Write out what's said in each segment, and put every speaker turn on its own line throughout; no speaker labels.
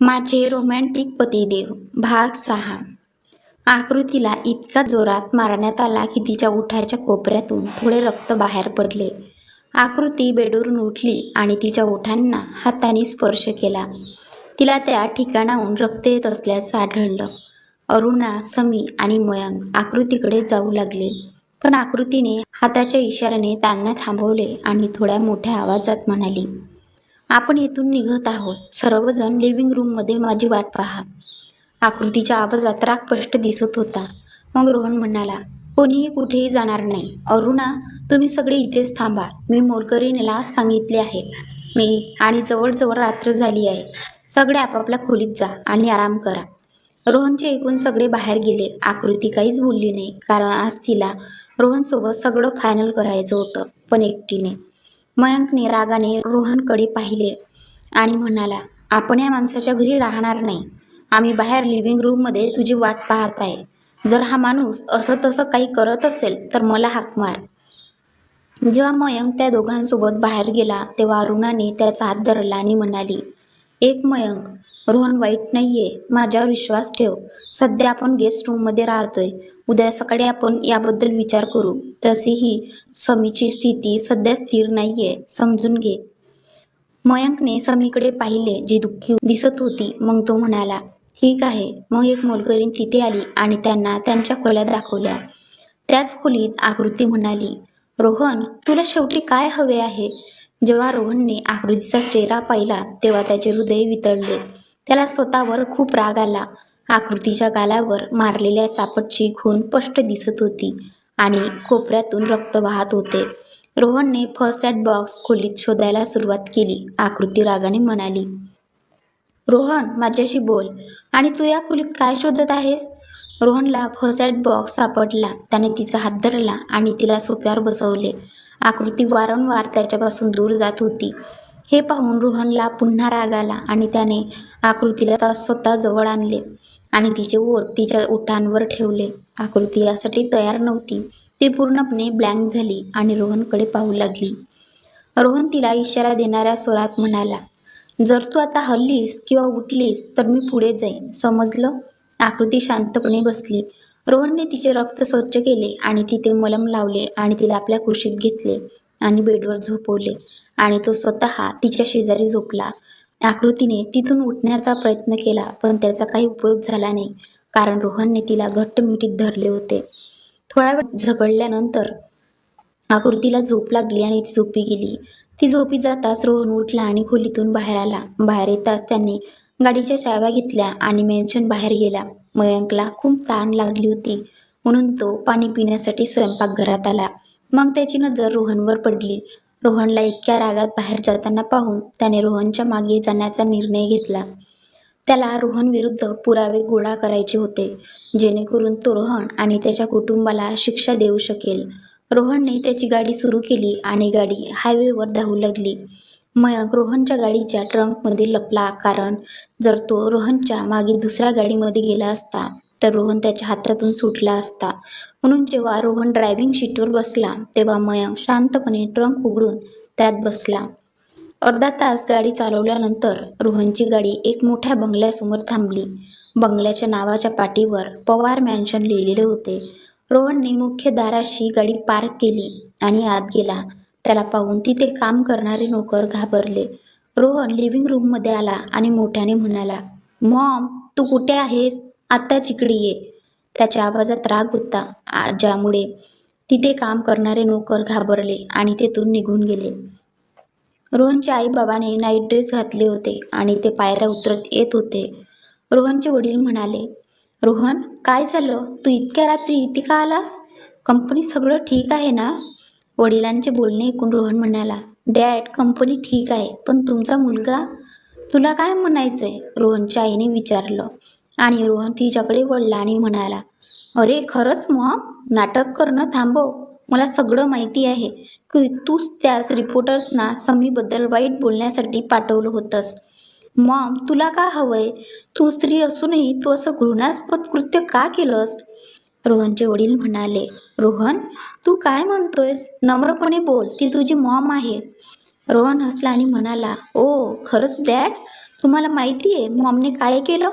माझे रोमॅन्टिक पतिदेव भाग सहा. आकृतीला इतका जोरात मारण्यात आला की तिच्या ओठाच्या कोपऱ्यातून थोडे रक्त बाहेर पडले. आकृती बेडवरून उठली आणि तिच्या ओठांना हाताने स्पर्श केला. तिला त्या ठिकाणाहून रक्त येत असल्याचं आढळलं. अरुणा समी आणि मयंक आकृतीकडे जाऊ लागले. पण आकृतीने हाताच्या इशाऱ्याने त्यांना थांबवले आणि थोड्या मोठ्या आवाजात म्हणाली आपण येथून निघत आहोत. सर्वजण लिव्हिंग रूममध्ये माझी वाट पहा. आकृतीच्या आवाजात राग स्पष्ट दिसत होता. मग रोहन म्हणाला कोणीही कुठेही जाणार नाही. अरुणा तुम्ही सगळे इथेच थांबा. मी मोलकरीणला सांगितले आहे. मी आणि जवळजवळ रात्र झाली आहे. सगळे आपापल्या खोलीत जा आणि आराम करा. रोहनचे ऐकून सगळे बाहेर गेले. आकृती काहीच बोलली नाही. कारण आज तिला रोहनसोबत सगळं फायनल करायचं होतं पण एकटीने. मयंकने रागाने रोहनकडे पाहिले आणि म्हणाला आपण या माणसाच्या घरी राहणार नाही. आम्ही बाहेर लिव्हिंग रूममध्ये तुझी वाट पाहत आहे. जर हा माणूस असं तसं काही करत असेल तर मला हाक मार. जेव्हा मयंक त्या दोघांसोबत बाहेर गेला तेव्हा अरुणाने त्याचा हात धरला आणि म्हणाली एक मयंक. रोहन वाईट नाहीये. माझ्यावर विश्वास ठेव. सध्या आपण गेस्ट रूममध्ये राहतोय. उद्या सकाळी आपण याबद्दल विचार करू. तसेही समीची स्थिती सध्या स्थिर नाहीये. समजून घे. मयंकने समीकडे पाहिले जी दुःखी दिसत होती. मग तो म्हणाला ठीक आहे. मग एक मोलकरीण तिथे आली आणि त्यांना त्यांच्या खोल्या दाखवल्या. त्याच खोलीत आकृती म्हणाली रोहन तुला शेवटी काय हवे आहे? जेव्हा रोहनने आकृतीचा चेहरा पाहिला तेव्हा त्याचे हृदय वितळले. त्याला स्वतःवर खूप राग आला. आकृतीच्या गालावर मारलेल्या सापटची खून स्पष्ट दिसत होती आणि कोपऱ्यातून रक्त वाहत होते. रोहनने फर्स्ट एड बॉक्स खोलीत शोधायला सुरुवात केली. आकृती रागाने म्हणाली रोहन माझ्याशी बोल. आणि तू या खोलीत काय शोधत आहेस? रोहनला फर्स्ट एड बॉक्स सापडला. त्याने तिचा हात धरला आणि तिला सोप्यावर बसवले. आकृती वारंवार त्याच्यापासून दूर जात होती. हे पाहून रोहनला पुन्हा राग आला आणि त्याने आकृतीला स्वतः जवळ आणले आणि तिचे ओठ तिच्या ओठांवर ठेवले. आकृती यासाठी तयार नव्हती. ती पूर्णपणे ब्लँक झाली आणि रोहनकडे पाहू लागली. रोहन तिला इशारा देणाऱ्या स्वरात म्हणाला जर तू आता हल्लीस किंवा उठलीस तर मी पुढे जाईन. समजलं? आकृती शांतपणे बसली. रोहनने तिचे रक्त स्वच्छ केले आणि तिथे मलम लावले आणि तिला आपल्या कुशीत घेतले आणि बेडवर झोपवले आणि तो स्वतः तिच्या शेजारी झोपला. आकृतीने तिथून उठण्याचा प्रयत्न केला पण त्याचा काही उपयोग झाला नाही कारण रोहनने तिला घट्ट मिठीत धरले होते. थोडा वेळ झगडल्यानंतर आकृतीला झोप लागली आणि ती झोपी गेली. ती झोपी जाताच रोहन उठला आणि खोलीतून बाहेर आला. बाहेर येताच त्यांनी गाडीच्या चाव्या घेतल्या आणि मेन्शन बाहेर गेला. मयंकला खूप ताण लागली होती. म्हणून तो पाणी पिण्यासाठी स्वयंपाकघरात आला. मग त्याची नजर रोहनवर पडली. रोहनला इतक्या रागात बाहेर जाताना पाहून त्याने रोहनच्या मागे जाण्याचा निर्णय घेतला. त्याला रोहन विरुद्ध पुरावे गोळा करायचे होते जेणेकरून तो रोहन आणि त्याच्या कुटुंबाला शिक्षा देऊ शकेल. रोहनने त्याची गाडी सुरू केली आणि गाडी हायवेवर धावू लागली. मयंक रोहनच्या गाडीच्या ट्रंकमध्ये लपला कारण जर तो रोहनच्या मागे दुसऱ्या गाडीमध्ये गेला असता तर रोहन त्याच्या हातातून सुटला असता. म्हणून जेव्हा रोहन ड्रायव्हिंग सीटवर बसला तेव्हा मयंक शांतपणे ट्रंक उघडून त्यात बसला. अर्धा तास गाडी चालवल्यानंतर रोहनची गाडी एक मोठ्या बंगल्यासमोर थांबली. बंगल्याच्या नावाच्या पाठीवर पवार मॅन्शन लिहिलेले होते. रोहनने मुख्य दाराशी गाडी पार्क केली आणि आत गेला. त्याला पाहून तिथे काम करणारे नोकर घाबरले. रोहन लिव्हिंग रूममध्ये आला आणि मोठ्याने म्हणाला मॉम तू कुठे आहेस? आत्ता चिकडी ये. त्याच्या आवाजात राग होता आ- ज्यामुळे तिथे काम करणारे नोकर घाबरले आणि तेथून निघून गेले. रोहनच्या आईबाबाने नाईट ड्रेस घातले होते आणि ते पायऱ्या उतरत येत होते. रोहनचे वडील म्हणाले रोहन काय झालं? तू इतक्या रात्री इथे का आलास? कंपनी सगळं ठीक आहे ना? वडिलांचे बोलणे ऐकून रोहन म्हणाला डॅड कंपनी ठीक आहे पण तुमचा मुलगा? तुला काय म्हणायचं आहे रोहनच्या आईने विचारलं. आणि रोहन तिच्याकडे वळला आणि म्हणाला अरे खरंच मग नाटक करणं थांबव. मला सगळं माहिती आहे की तूच त्याच रिपोर्टर्सना समीबद्दल वाईट बोलण्यासाठी पाठवलं होतंस. मॉम तुला का हवंय? तू स्त्री असूनही तू असं घृणास्पद कृत्य का केलंस? रोहनचे वडील म्हणाले रोहन तू काय म्हणतोयस? नम्रपणे बोल ती तुझी मॉम आहे. रोहन हसला आणि म्हणाला ओ खरंच डॅड? तुम्हाला माहिती आहे मॉमने काय केलं?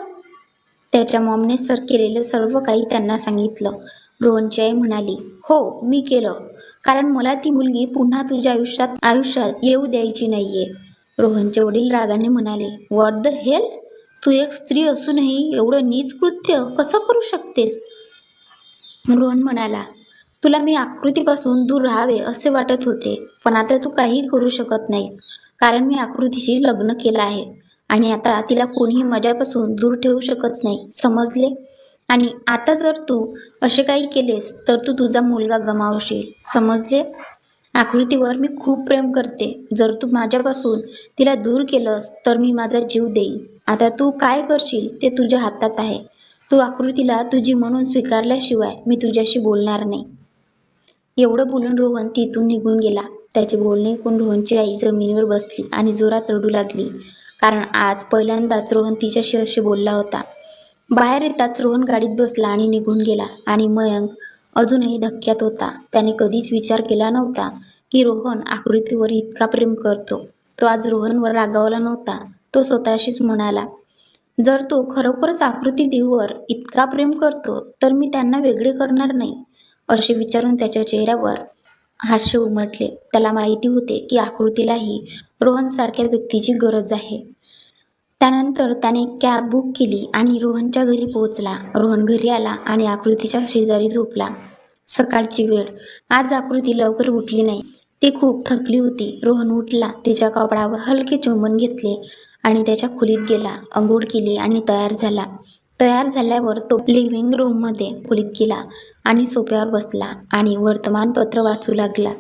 त्याच्या मॉमने सर केलेलं सर्व काही त्यांना सांगितलं. रोहनची आई म्हणाली हो मी केलं. कारण मला ती मुलगी पुन्हा तुझ्या आयुष्यात आयुष्यात येऊ द्यायची नाहीये. रोहनचे वडील रागाने म्हणाले व्हॉट द हेल तू एक स्त्री असूनही एवढं नीच कृत्य कसं करू शकतेस? रोहन म्हणाला तुला मी आकृतीपासून दूर राहावे असे वाटत होते पण आता तू काही करू शकत नाहीस कारण मी आकृतीशी लग्न केलं आहे आणि आता तिला कोणीही माझ्यापासून दूर ठेवू शकत नाही समजले? आणि आता जर तू असे काही केलेस तर तू तुझा मुलगा गमावशील समजले? आकृतीवर मी खूप प्रेम करते. जर तू माझ्यापासून तिला दूर केलंस तर मी माझा जीव देईन. आता तू काय करशील ते तुझ्या हातात आहे. तू आकृतीला तुझी म्हणून स्वीकारल्याशिवाय मी तुझ्याशी बोलणार नाही. एवढं बोलून रोहन तिथून निघून गेला. त्याचे बोलणे ऐकून रोहनची आई जमिनीवर बसली आणि जोरात रडू लागली. कारण आज पहिल्यांदाच रोहन तिच्याशी असे बोलला होता. बाहेर येताच रोहन गाडीत बसला आणि निघून गेला आणि मयंक अजूनही धक्क्यात होता. त्याने कधीच विचार केला नव्हता की रोहन आकृतीवर इतका प्रेम करतो. तो आज रोहनवर रागावला नव्हता. तो स्वतःशीच म्हणाला जर तो खरोखरच आकृती देऊवर इतका प्रेम करतो तर मी त्यांना वेगळे करणार नाही असे विचारून त्याच्या चेहऱ्यावर हास्य उमटले. त्याला माहिती होते की आकृतीलाही रोहनसारख्या व्यक्तीची गरज आहे. त्यानंतर त्याने कॅब बुक केली आणि रोहनच्या घरी पोहोचला. रोहन घरी आला आणि आकृतीच्या शेजारी झोपला. सकाळची वेळ. आज आकृती लवकर उठली नाही. ती खूप थकली होती. रोहन उठला. तिच्या कपडावर हलके चुंबन घेतले. आणि त्याच्या खोलीत गेला अंघोळ केली आणि तयार झाला. तयार झाल्यावर तो लिव्हिंग रूममध्ये खोलीत गेला आणि सोप्यावर बसला आणि वर्तमानपत्र वाचू लागला.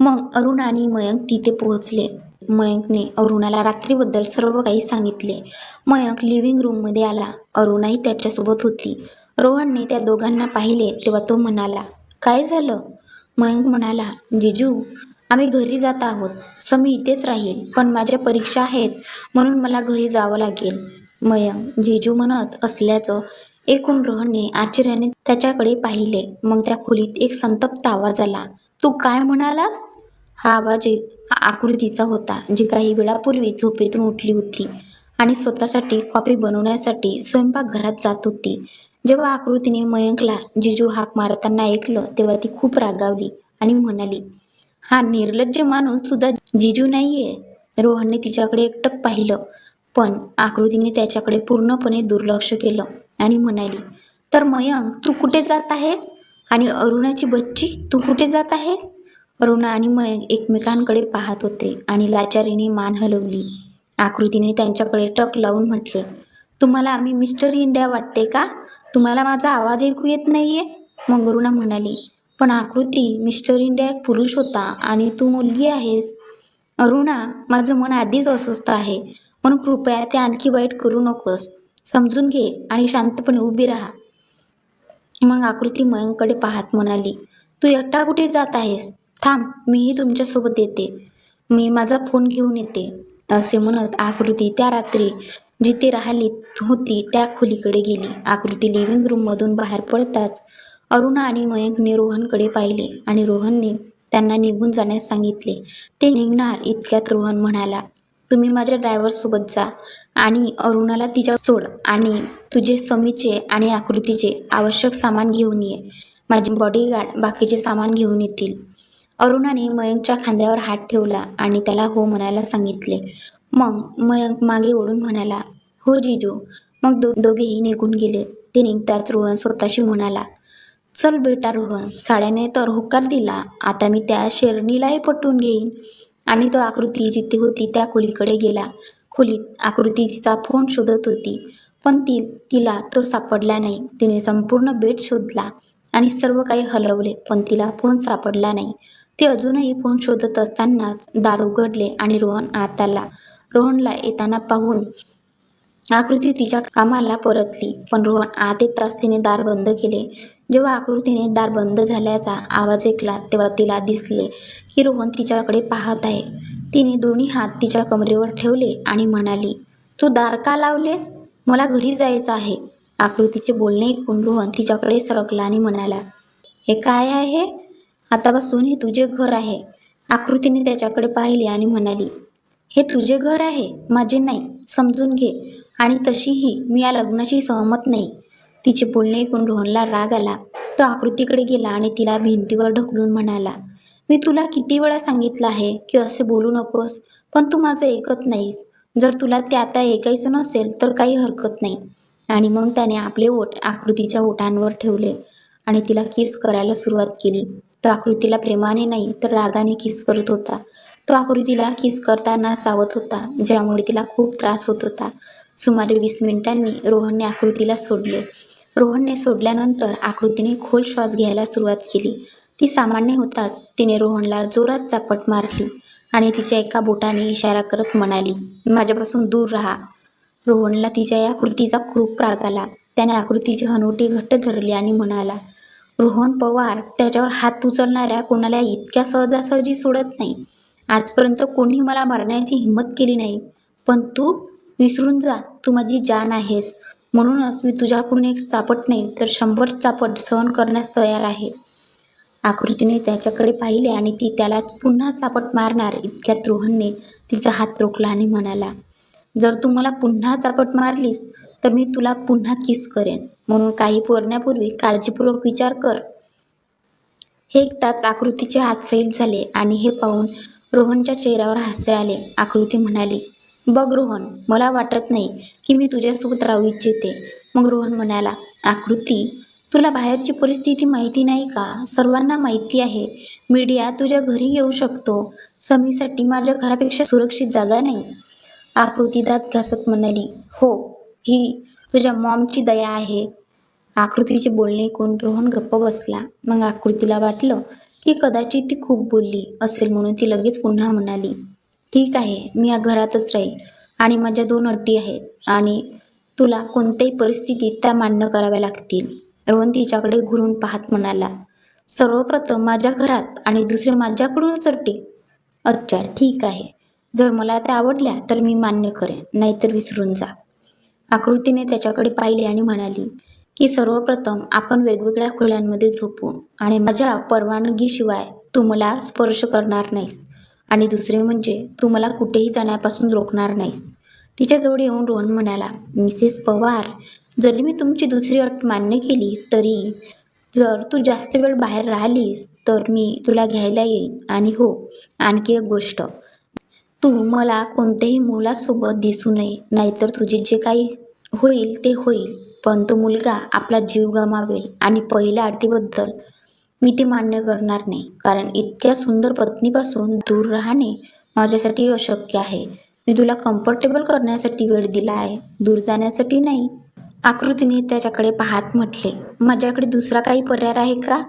मग अरुण आणि मयंक तिथे पोहोचले. मयंकने अरुणाला रात्रीबद्दल सर्व काही सांगितले. मयंक लिव्हिंग रूममध्ये आला. अरुणाही त्याच्यासोबत होती. रोहनने त्या दोघांना पाहिले तेव्हा तो म्हणाला काय झालं? मयंक म्हणाला जिजू आम्ही घरी जात आहोत. समी इथेच राहील. पण माझ्या परीक्षा आहेत म्हणून मला घरी जावं लागेल. मयंक जिजू म्हणत असल्याचं एकूण रोहनने आश्चर्याने त्याच्याकडे पाहिले. मग त्या खोलीत एक संतप्त आवाज आला. तू काय म्हणालास? हा आवाज एक आकृतीचा होता जी काही वेळापूर्वी झोपेतून उठली होती आणि स्वतःसाठी कॉफी बनवण्यासाठी स्वयंपाकघरात जात होती. जेव्हा आकृतीने मयंकला जिजू हाक मारताना ऐकलं तेव्हा ती खूप रागावली आणि म्हणाली हा निर्लज्ज माणूस तुझा जिजू नाहीये. रोहनने तिच्याकडे एकटक पाहिलं पण आकृतीने त्याच्याकडे पूर्णपणे दुर्लक्ष केलं आणि म्हणाली तर मयंक तू कुठे जात आहेस? आणि अरुणाची बच्ची तू कुठे जात आहेस? अरुणा आणि मयंक एकमेकांकडे पाहत होते आणि लाचारीने मान हलवली. आकृतीने त्यांच्याकडे टक लावून म्हटले तुम्हाला आम्ही मिस्टर इंडिया वाटते का? तुम्हाला माझा आवाज ऐकू येत नाहीये? मग अरुणा म्हणाली पण आकृती मिस्टर इंडिया एक पुरुष होता आणि तू मुलगी आहेस. अरुणा माझं मन आधीच अस्वस्थ आहे. म्हणून कृपया ते आणखी वाईट करू नकोस. समजून घे आणि शांतपणे उभी राहा. मग आकृती मयंकडे पाहत म्हणाली तू एकटा कुठे जात आहेस? थांब मीही तुमच्यासोबत येते. मी माझा फोन घेऊन येते असे म्हणत आकृती त्या रात्री जिथे राहिली होती त्या खोलीकडे गेली. आकृती लिव्हिंग रूममधून बाहेर पडताच अरुणा आणि मयंकने रोहनकडे पाहिले आणि रोहनने त्यांना निघून जाण्यास सांगितले. ते निघणार इतक्यात रोहन म्हणाला. तुम्ही माझ्या ड्रायव्हरसोबत जा आणि अरुणाला तिच्या सोड आणि तुझे समीचे आणि आकृतीचे आवश्यक सामान घेऊन ये. माझे बॉडीगार्ड बाकीचे सामान घेऊन येतील. अरुणाने मयंकच्या खांद्यावर हात ठेवला आणि त्याला हो म्हणायला सांगितले. मग मयंक मागे ओढून म्हणाला हो जिजू. मग दो दोघेही निघून गेले. ते निघताच रोहन स्वतःशी म्हणाला चल बेटा रोहन साड्याने तर होकार दिला. आता मी त्या शेरणीलाही पटवून घेईन. आणि तो आकृती जिथे होती त्या खोलीकडे गेला. खोलीत आकृती तिचा फोन शोधत होती. पण ती तिला तो सापडला नाही. तिने संपूर्ण बेट शोधला आणि सर्व काही हलवले पण तिला फोन सापडला नाही. ते अजूनही फोन शोधत असतानाच दार उघडले आणि रोहन आत आला. रोहनला येताना पाहून आकृती तिच्या कामाला परतली पण रोहन आत येताच तिने दार बंद केले. जेव्हा आकृतीने दार बंद झाल्याचा आवाज ऐकला तेव्हा तिला दिसले की रोहन तिच्याकडे पाहत आहे. तिने दोन्ही हात तिच्या कमरेवर ठेवले आणि म्हणाली तू दार का लावलेस? मला घरी जायचं आहे. आकृतीचे बोलणे ऐकून रोहन तिच्याकडे सरकला आणि म्हणाला हे काय आहे? आतापासून हे तुझे घर आहे. आकृतीने त्याच्याकडे पाहिले आणि म्हणाली हे तुझे घर आहे माझे नाही समजून घे. आणि तशीही मी या लग्नाशी सहमत नाही. तिचे बोलणे ऐकून रोहनला राग आला. तो आकृतीकडे गेला आणि तिला भिंतीवर ढकलून म्हणाला मी तुला किती वेळा सांगितलं आहे की असे बोलू नकोस पण तू माझं ऐकत नाहीस. जर तुला ते आता ऐकायचं नसेल तर काही हरकत नाही. आणि मग त्याने आपले ओट आकृतीच्या ओठांवर ठेवले आणि तिला किस करायला सुरुवात केली. तो आकृतीला प्रेमाने नाही तर रागाने किस करत होता. तो आकृतीला किस करताना चावत होता ज्यामुळे तिला खूप त्रास होत होता. सुमारे वीस मिनिटांनी रोहनने आकृतीला सोडले. रोहनने सोडल्यानंतर आकृतीने खोल श्वास घ्यायला सुरुवात केली. ती सामान्य होताच तिने रोहनला जोरात चापट मारली आणि तिच्या एका बोटाने इशारा करत म्हणाली माझ्यापासून दूर राहा. रोहनला तिच्या या कृतीचा खूप राग आला. त्याने आकृतीची हनुटी घट्ट धरली आणि म्हणाला रोहन पवार त्याच्यावर हात उचलणाऱ्या कोणाला इतक्या सहजासहजी सोडत नाही. आजपर्यंत कोणी मला मारण्याची हिंमत केली नाही. पण तू विसरून जा तू माझी जान आहेस. म्हणूनच मी तुझ्याकडून एक चापट नाही तर शंभर चापट सहन करण्यास तयार आहे. आकृतीने त्याच्याकडे पाहिले आणि ती त्याला पुन्हा चापट मारणार इतक्यात रोहनने तिचा हात रोखला आणि म्हणाला जर तू मला पुन्हा चापट मारलीस तर मी तुला पुन्हा किस करेन? म्हणून काही पोरण्यापूर्वी काळजीपूर्वक विचार कर. हे ऐकताच आकृतीचे हात सैल झाले आणि हे पाहून रोहनच्या चेहऱ्यावर हास्य आले. आकृती म्हणाली बघ रोहन मला वाटत नाही की मी तुझ्यासोबत राहू इच्छिते. मग रोहन म्हणाला आकृती तुला बाहेरची परिस्थिती माहिती नाही का? सर्वांना माहिती आहे. मीडिया तुझ्या घरी येऊ शकतो. समीसाठी माझ्या घरापेक्षा सुरक्षित जागा नाही. आकृती दात घासत म्हणाली हो ही तुझ्या मॉमची दया आहे. आकृतीचे बोलणे ऐकून रोहन गप्प बसला. मग आकृतीला वाटलं की कदाचित ती खूप बोलली असेल म्हणून ती लगेच पुन्हा म्हणाली ठीक आहे मी या घरातच राहील. आणि माझ्या दोन अटी आहेत आणि तुला कोणत्याही परिस्थितीत त्या मान्य कराव्या लागतील. रोहन तिच्याकडे घुरून पाहत म्हणाला सर्वप्रथम माझ्या घरात आणि दुसरे माझ्याकडूनच अटी. अच्छा ठीक आहे. जर मला त्या आवडल्या तर मी मान्य करेन नाहीतर विसरून जा. आकृतीने त्याच्याकडे पाहिले आणि म्हणाली की सर्वप्रथम आपण वेगवेगळ्या खोल्यांमध्ये झोपू आणि माझ्या परवानगीशिवाय तू मला स्पर्श करणार नाहीस. आणि दुसरे म्हणजे तू मला कुठेही जाण्यापासून रोखणार नाहीस. तिच्याजवळ येऊन रोहन म्हणाला मिसेस पवार जरी मी तुमची दुसरी अट मान्य केली तरी जर तू जास्त वेळ बाहेर राहिलीस तर मी तुला घ्यायला येईन. आणि हो आणखी एक गोष्ट तू मला कोणत्याही मुलासोबत दिसू नये नाहीतर तुझे जे काही होईल ते होईल. पण तो मुलगा आपला जीव गमावेल आणि पहिल्या अटीबद्दल मी ते मान्य करणार नाही. कारण इतक्या सुंदर पत्नीपासून दूर राहणे माझ्यासाठी अशक्य आहे. मी तुला कम्फर्टेबल करण्यासाठी वेळ दिला आहे. दूर जाण्यासाठी नाही. आकृतीने त्याच्याकडे पाहत म्हटले माझ्याकडे दुसरा काही पर्याय आहे का?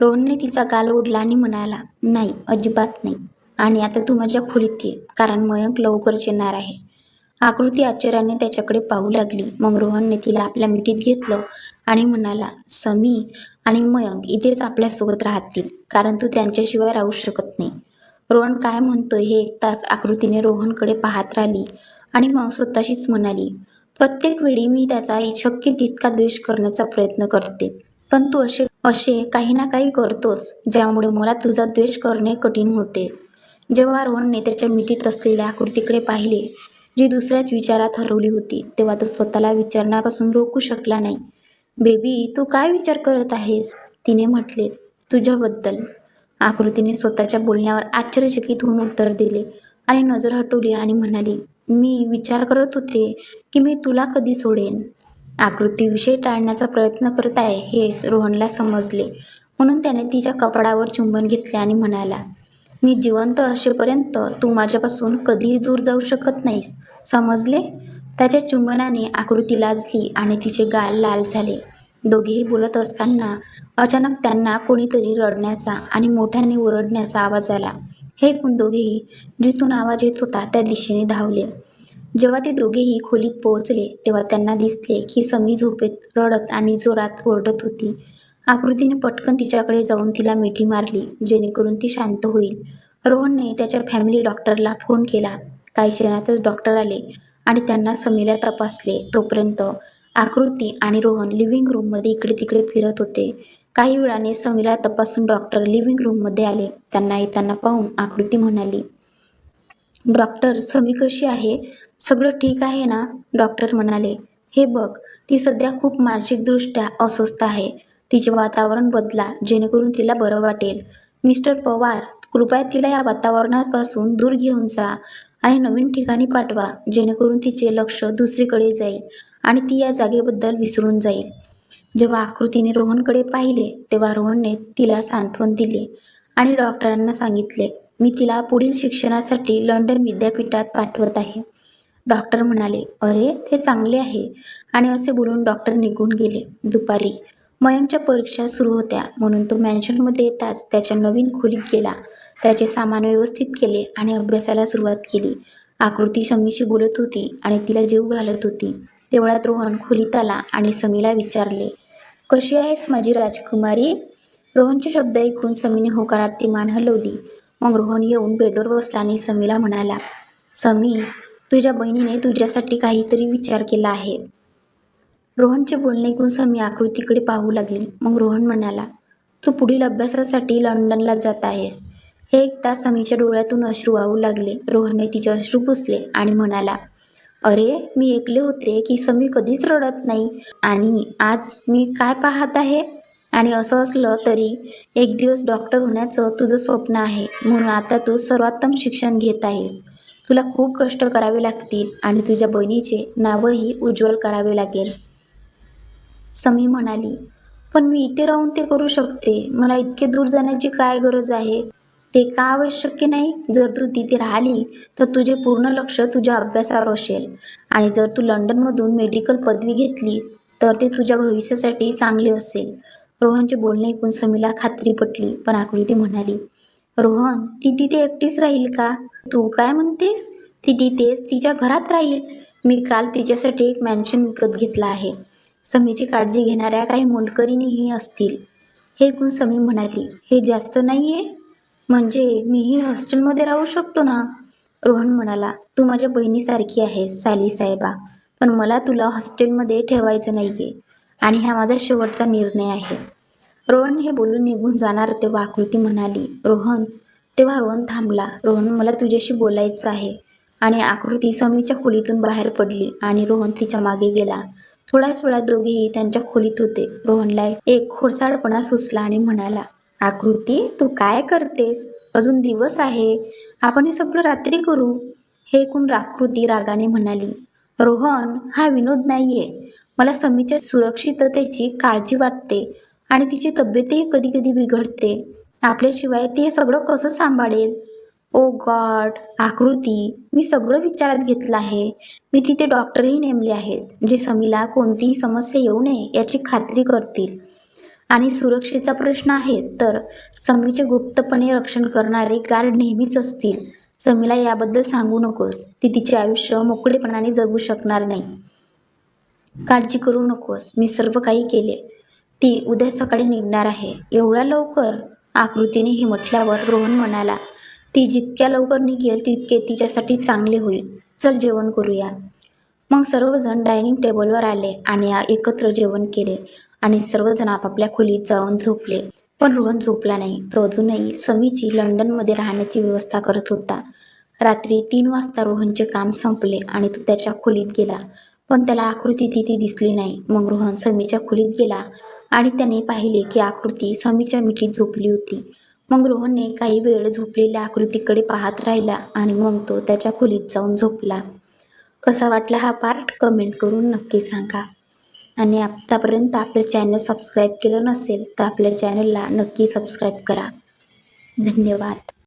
रोहनने तिचा गाल ओढला आणि म्हणाला नाही अजिबात नाही. आणि आता तू माझ्या खोलीत ये कारण मयंक लवकरच येणार आहे. आकृती आश्चर्याने त्याच्याकडे पाहू लागली. मग रोहनने तिला आपल्या मिठीत घेतलं आणि म्हणाला समी आणि मयंक इथेच आपल्यासोबत राहतील कारण तू त्यांच्याशिवाय राहू शकत नाही. रोहन काय म्हणतोय हे ऐकताच आकृतीने रोहनकडे पाहत राहिली आणि मग स्वतःशीच म्हणाली प्रत्येक वेळी मी त्याचा शक्य तितका द्वेष करण्याचा प्रयत्न करते पण तू असे असे काही ना काही करतोस ज्यामुळे मला तुझा द्वेष करणे कठीण होते. जेव्हा रोहनने त्याच्या मिठीत असलेल्या आकृतीकडे पाहिले जी दुसऱ्याच विचारात हरवली होती तेव्हा तो स्वतःला विचारण्यापासून रोखू शकला नाही. बेबी तू काय विचार करत आहेस? तिने म्हटले. तुझ्याबद्दल. आकृतीने स्वतःच्या बोलण्यावर आश्चर्यचकित होऊन उत्तर दिले आणि नजर हटवली आणि म्हणाली मी विचार करत होते की मी तुला कधी सोडेन. आकृती विषय टाळण्याचा प्रयत्न करत आहे हे रोहनला समजले. म्हणून त्याने तिच्या कपडावर चुंबन घेतले आणि म्हणाला मी जिवंत असेपर्यंत तू माझ्यापासून कधीही दूर जाऊ शकत नाहीस. समजले? त्याच्या चुंबनाने आकृती लाजली आणि तिचे गाल लाल झाले. दोघेही बोलत असताना अचानक त्यांना कोणीतरी रडण्याचा आणि मोठ्याने ओरडण्याचा आवाज आला. हे ऐकून दोघेही जिथून आवाज येत होता त्या दिशेने धावले. जेव्हा ते दोघेही खोलीत पोहोचले तेव्हा त्यांना दिसले की समी झोपेत रडत आणि जोरात ओरडत होती. आकृतीने पटकन तिच्याकडे जाऊन तिला मिठी मारली जेणेकरून ती शांत होईल. रोहनने त्याच्या फॅमिली डॉक्टरला फोन केला. काही क्षणातच डॉक्टर आले आणि त्यांना समीला तपासले. तोपर्यंत आकृती आणि रोहन लिव्हिंग रूममध्ये इकडे तिकडे फिरत होते. काही वेळाने समीला तपासून डॉक्टर लिव्हिंग रूममध्ये आले. त्यांना येताना पाहून आकृती म्हणाली डॉक्टर समी कशी आहे? सगळं ठीक आहे ना? डॉक्टर म्हणाले हे बघ ती सध्या खूप मानसिकदृष्ट्या अस्वस्थ आहे. तिचे वातावरण बदला जेणेकरून तिला बरं वाटेल. मिस्टर पवार कृपया तिला या वातावरणापासून दूर घेऊन जा आणि नवीन ठिकाणी पाठवा जेणेकरून तिचे लक्ष दुसरीकडे जाईल आणि ती या जागेबद्दल विसरून जाईल. जेव्हा आकृतीने रोहनकडे पाहिले तेव्हा रोहनने तिला सांत्वन दिले आणि डॉक्टरांना सांगितले मी तिला पुढील शिक्षणासाठी लंडन विद्यापीठात पाठवत आहे. डॉक्टर म्हणाले अरे ते चांगले आहे. आणि असे बोलून डॉक्टर निघून गेले. दुपारी मयंकच्या परीक्षा सुरू होत्या. म्हणून तो मॅन्शनमध्ये येताच त्याच्या नवीन खोलीत गेला. त्याचे सामान व्यवस्थित केले आणि अभ्यासाला सुरुवात केली. आकृती समीशी बोलत होती आणि तिला जीव घालत होती. तेवढ्यात रोहन खोलीत आला आणि समीला विचारले कशी आहेस माझी राजकुमारी? रोहनचे शब्द ऐकून समीने होकारार्थी मान हलवली. मग रोहन येऊन बेडवर बसला आणि समीला म्हणाला समी तुझ्या बहिणीने तुझ्यासाठी काहीतरी विचार केला आहे. रोहनचे बोलणे ऐकून समी आकृतीकडे पाहू लागली. मग रोहन म्हणाला तू पुढील अभ्यासासाठी लंडनला जात आहेस. हे ऐकता समीच्या डोळ्यातून अश्रू वाहू लागले. रोहनने तिचे अश्रू पुसले आणि म्हणाला अरे मी ऐकले होते की समी कधीच रडत नाही. आणि आज मी काय पाहत आहे? आणि असं असलं तरी एक दिवस डॉक्टर होण्याचं तुझं स्वप्न आहे. म्हणून आता तू सर्वोत्तम शिक्षण घेत आहेस. तुला खूप कष्ट करावे लागतील आणि तुझ्या बहिणीचे नावही उज्ज्वल करावे लागेल. समी म्हणाली पण मी इथे राहून ते करू शकते. मला इतके दूर जाण्याची काय गरज आहे? ते का आवश्यक नाही? जर तू तिथे राहिली तर तुझे पूर्ण लक्ष तुझ्या अभ्यासावर असेल. आणि जर तू लंडनमधून मेडिकल पदवी घेतली तर ते तुझ्या भविष्यासाठी चांगले असेल. रोहनचे बोलणे ऐकून समीला खात्री पटली पण आकृती म्हणाली रोहन ती तिथे एकटीच राहील का? तू काय म्हणतेस? ती तिथेच तिच्या घरात राहील. मी काल तिच्यासाठी एक मॅन्शन विकत घेतला आहे. समीची काळजी घेणाऱ्या काही मोलकरीणीही असतील. हे गुण समी म्हणाली हे जास्त नाही आहे म्हणजे मीही हॉस्टेलमध्ये राहू शकतो ना? रोहन म्हणाला तू माझ्या बहिणीसारखी आहेस साली साहेबा पण मला तुला हॉस्टेलमध्ये ठेवायचं नाही आहे आणि हा माझा शेवटचा निर्णय आहे. रोहन हे बोलून निघून जाणार तेव्हा आकृती म्हणाली रोहन तेव्हा रोहन थांबला. रोहन मला तुझ्याशी बोलायचं आहे. आणि आकृती समीच्या खोलीतून बाहेर पडली आणि रोहन तिच्यामागे गेला. थोड्याच वेळात दोघेही त्यांच्या खोलीत होते. रोहनला एक खोडसाळपणा सुचला आणि म्हणाला आकृती तू काय करतेस? अजून दिवस आहे. आपण हे सगळं रात्री करू. हे ऐकून आकृती रागाने म्हणाली रोहन हा विनोद नाहीये. मला समीच्या सुरक्षिततेची काळजी वाटते आणि तिची तब्येतही कधी कधी बिघडते. आपल्याशिवाय ती हे सगळं कसं सांभाळेल? ओ गॉड आकृती मी सगळं विचारात घेतलं आहे. मी तिथे डॉक्टरही नेमले आहेत जे समीला कोणतीही समस्या येऊ नये याची खात्री करतील. आणि सुरक्षेचा प्रश्न आहे तर समीचे गुप्तपणे रक्षण करणारे गार्ड नेहमीच असतील. समीला याबद्दल सांगू नकोस ती तिचे आयुष्य मोकळेपणाने जगू शकणार नाही. काळजी करू नकोस मी सर्व काही केले. ती उद्या सकाळी निघणार आहे. एवढ्या लवकर? आकृतीने हे म्हटल्यावर रोहन म्हणाला ती जितक्या लवकर निघेल तितके तिच्यासाठी चांगले होईल. चल जेवण करूया. मग सर्वजण डायनिंग टेबलवर आले आणि एकत्र जेवण केले आणि सर्वजण आपापल्या खोलीत जाऊन झोपले. पण रोहन झोपला नाही. तो अजूनही समीची लंडनमध्ये राहण्याची व्यवस्था करत होता. रात्री तीन वाजता रोहनचे काम संपले आणि तो त्याच्या खोलीत गेला. पण त्याला आकृती तिथे दिसली नाही. मग रोहन समीच्या खोलीत गेला आणि त्याने पाहिले की आकृती समीच्या मिठीत झोपली होती. मग रोहनने काही वेळ झोपलेल्या आकृतीकडे पाहत राहिला आणि मग तो त्याच्या खोलीत जाऊन झोपला. कसा वाटला हा पार्ट? कमेंट करून नक्की सांगा. आणि आत्तापर्यंत आपलं चॅनल सबस्क्राईब केलं नसेल तर आपल्या चॅनलला नक्की सबस्क्राईब करा. धन्यवाद.